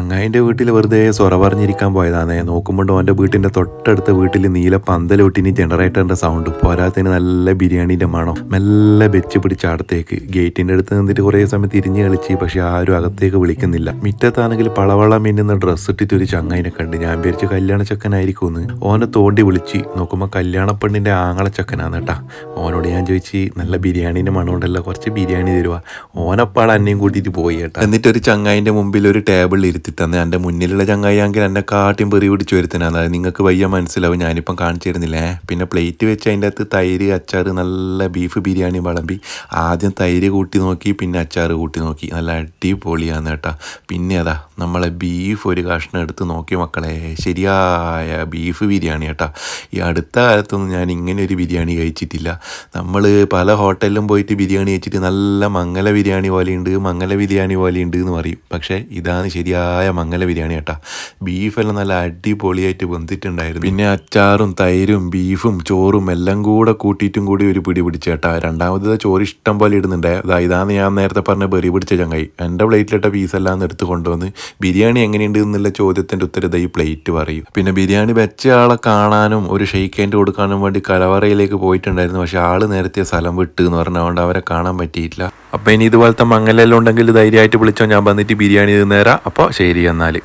ചങ്ങായിന്റെ വീട്ടിൽ വെറുതെ സൊറ പറഞ്ഞിരിക്കാൻ പോയതാണേ. നോക്കുമ്പോൾ ഓന്റെ വീട്ടിന്റെ തൊട്ടടുത്ത വീട്ടിൽ നീല പന്തലൊട്ടിനി ജനറേറ്ററിന്റെ സൗണ്ട് പോരാത്തതിന് നല്ല ബിരിയാണീന്റെ മണം. മെല്ലെ വെച്ച് പിടിച്ച അടുത്തേക്ക് ഗേറ്റിന്റെ അടുത്ത് നിന്നിട്ട് കുറേ സമയം തിരിഞ്ഞ് കളിച്ച്. പക്ഷെ ആരും അകത്തേക്ക് വിളിക്കുന്നില്ല. മിറ്റത്താണെങ്കിൽ പളവള മിന്നുന്ന ഡ്രസ്സ് ഇട്ടിട്ട് ഒരു ചങ്ങായിനെ കണ്ട്. ഞാൻ വിചാരിച്ചു കല്യാണ ചെക്കനായിരിക്കുമെന്ന്. ഓനെ തോണ്ടി വിളിച്ച്. നോക്കുമ്പോൾ കല്യാണ പെണ്ണിന്റെ ആങ്ങള ചക്കനാണ് കേട്ടാ. ഓനോട് ഞാൻ ചോദിച്ച് നല്ല ബിരിയാണീന്റെ മണം ഉണ്ടല്ലോ. കുറച്ച് ബിരിയാണി തരുവാ. ഓനപ്പാൾ എന്നെയും കൂട്ടിയിട്ട് പോയി കേട്ടോ. എന്നിട്ട് ഒരു ചങ്ങായിന്റെ മുമ്പിൽ ഒരു ടേബിളിൽ ഇരുത്തി തന്നെ എന്റെ മുന്നിലുള്ള ചങ്ങായിയാണെങ്കിൽ എന്നെ കാട്ടിയും പെറി പിടിച്ച് വരുത്തനാണ് അത് നിങ്ങൾക്ക് വയ്യ മനസ്സിലാവും ഞാനിപ്പം കാണിച്ചു തരുന്നില്ലേ? പിന്നെ പ്ലേറ്റ് വെച്ച് അതിന്റെ അകത്ത് തൈര് അച്ചാർ നല്ല ബീഫ് ബിരിയാണി വിളമ്പി ആദ്യം തൈര് കൂട്ടി നോക്കി പിന്നെ അച്ചാർ കൂട്ടി നോക്കി. നല്ല അടിപൊളിയാണ് കേട്ടോ. പിന്നെ അതാ നമ്മളെ ബീഫ് ഒരു കഷ്ണം എടുത്ത് നോക്കി മക്കളെ. ശരിയായ ബീഫ് ബിരിയാണി കേട്ടോ. ഈ അടുത്ത കാലത്തൊന്നും ഞാൻ ഇങ്ങനെ ഒരു ബിരിയാണി കഴിച്ചിട്ടില്ല. നമ്മൾ പല ഹോട്ടലിലും പോയിട്ട് ബിരിയാണി കഴിച്ചിട്ട് നല്ല മംഗല ബിരിയാണി പോലെയുണ്ട് മംഗല ബിരിയാണി പോലെയുണ്ട് എന്ന് പറയും. പക്ഷേ ഇതാണ് ശരിയായ മംഗല ബിരിയാണി കേട്ടോ. ബീഫെല്ലാം നല്ല അടിപൊളിയായിട്ട് വെന്തിട്ടുണ്ടായിരുന്നു. പിന്നെ അച്ചാറും തൈരും ബീഫും ചോറും എല്ലാം കൂടെ കൂട്ടിയിട്ടും കൂടി ഒരു പിടി പിടിച്ച കേട്ടാ. രണ്ടാമത് ചോറ് ഇഷ്ടം പോലെ ഇടുന്നുണ്ട്. അതാ ഇതാണ് ഞാൻ നേരത്തെ പറഞ്ഞ ബെറി പിടിച്ച ചങ്ങായി. എന്റെ പ്ലേറ്റിലിട്ട പീസെല്ലാം എടുത്ത് കൊണ്ടുവന്ന് ബിരിയാണി എങ്ങനെയുണ്ട് എന്നുള്ള ചോദ്യത്തിന്റെ ഉത്തരം ഈ പ്ലേറ്റ് പറയും. പിന്നെ ബിരിയാണി വെച്ച ആളെ കാണാനും ഒരു ഷെയ്ക്ക് ഹാൻഡ് കൊടുക്കാനും വേണ്ടി കലവറയിലേക്ക് പോയിട്ടുണ്ടായിരുന്നു. പക്ഷെ ആൾ നേരത്തെ സ്ഥലം വിട്ട് എന്ന് പറഞ്ഞതുകൊണ്ട് അവരെ കാണാൻ പറ്റിയിട്ടില്ല. അപ്പം ഇനി ഇതുപോലത്തെ മങ്ങലെല്ലാം ഉണ്ടെങ്കിൽ ധൈര്യമായിട്ട് വിളിച്ചോ. ഞാൻ വന്നിട്ട് ബിരിയാണി തിന്നേരാം. അപ്പോൾ ശരി എന്നാൽ